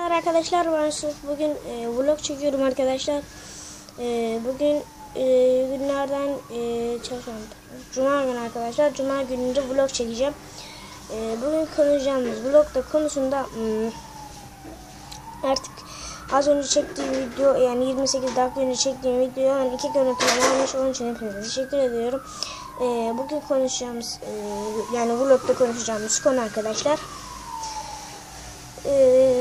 Merhabalar arkadaşlar ben Yusuf. Bugün e, vlog çekiyorum arkadaşlar. E, bugün e, günlerden e, çarşamba. Cuma günü arkadaşlar. Cuma gününde vlog çekeceğim. E, bugün konuşacağımız vlogda konusunda hmm, artık az önce çektiğim video yani 28 dakika önce çektiğim video yani iki görüntüleme almış onun için hepinize teşekkür ediyorum. E, bugün konuşacağımız e, yani vlogda konuşacağımız konu arkadaşlar. Ee,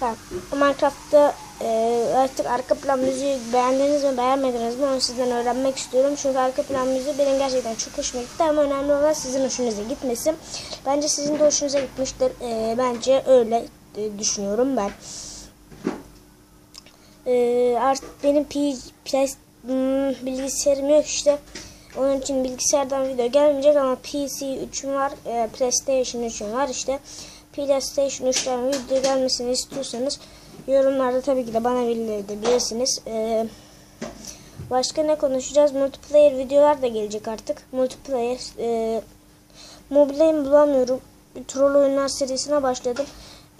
bak, Minecraft'ta e, artık arka plan müziği beğendiniz mi beğenmediniz mi onu sizden öğrenmek istiyorum. Çünkü arka plan müziği benim gerçekten çok hoşuma gitti ama önemli olan sizin hoşunuza gitmesi. Bence sizin de hoşunuza gitmiştir. Ee, bence öyle e, düşünüyorum ben. Ee, artık benim P, PS, hmm, bilgisayarım yok işte. Onun için bilgisayardan video gelmeyecek ama PC 3'üm var, e, PlayStation 3'üm var işte. PlayStation 3'ten video gelmesini istiyorsanız yorumlarda tabii ki de bana bildirebilirsiniz. E, başka ne konuşacağız? Multiplayer videolar da gelecek artık. Multiplayer e, mobil bulamıyorum. Bir troll oyunlar serisine başladım.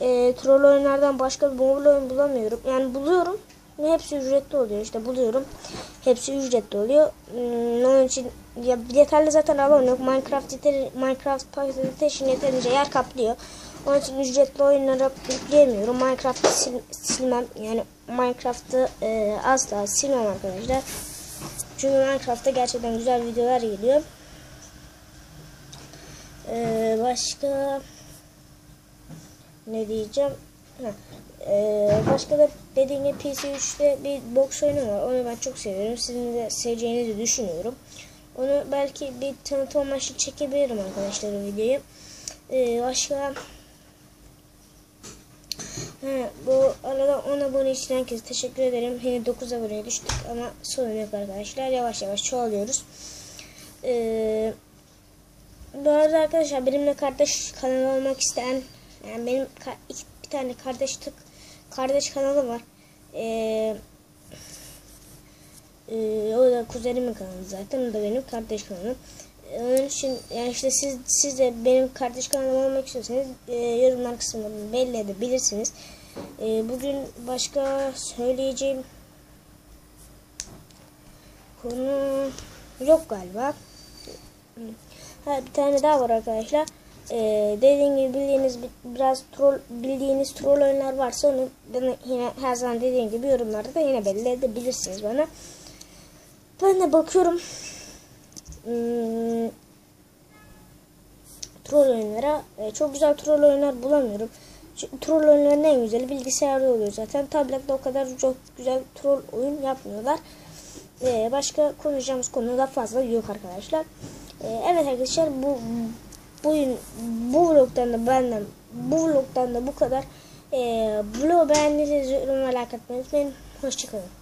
E, troll oyunlardan başka bir mobil oyun bulamıyorum. Yani buluyorum. Hepsi ücretli oluyor işte buluyorum. Hepsi ücretli oluyor. Hmm, onun için ya yeterli zaten alamıyorum. Minecraft yeter, Minecraft PlayStation yeterince yer kaplıyor. Onun için ücretli oyunları yükleyemiyorum. Minecraft'ı sil, silmem. Yani Minecraft'ı e, asla silmem arkadaşlar. Çünkü Minecraft'ta gerçekten güzel videolar geliyor. E, başka ne diyeceğim? Ee, başka da dediğim gibi PC3'te bir box oyunu var. Onu ben çok seviyorum. Sizin de seveceğinizi düşünüyorum. Onu belki bir tanıtım amaçlı çekebilirim arkadaşlar videoyu. Ee, başka ha, bu arada 10 abone için herkese teşekkür ederim. Yine 9 aboneye düştük ama sorun yok arkadaşlar. Yavaş yavaş çoğalıyoruz. Ee, bu arada arkadaşlar benimle kardeş kanalı olmak isteyen yani benim iki, tane kardeş tık kardeş kanalı var. Ee, e, o da kuzenimin kanalı zaten. O da benim kardeş kanalım. Onun için yani işte siz siz de benim kardeş kanalım olmak istiyorsanız e, yorumlar kısmında belli edebilirsiniz. E, bugün başka söyleyeceğim konu yok galiba. Ha, bir tane daha var arkadaşlar. Ee, dediğim gibi bildiğiniz biraz troll bildiğiniz troll oyunlar varsa onu bana yine her zaman dediğim gibi yorumlarda da yine belli edebilirsiniz bana. Ben de bakıyorum. Hmm, troll oyunlara e, çok güzel troll oyunlar bulamıyorum. Çünkü troll oyunların en güzeli bilgisayarda oluyor zaten. Tablette o kadar çok güzel troll oyun yapmıyorlar. Ee, başka konuşacağımız konuda fazla yok arkadaşlar. Ee, evet arkadaşlar bu bugün bu vlogdan da benden bu vlogdan da bu kadar. Ee, vlogu beğendiyseniz yorumlara like atmayı unutmayın. Hoşçakalın.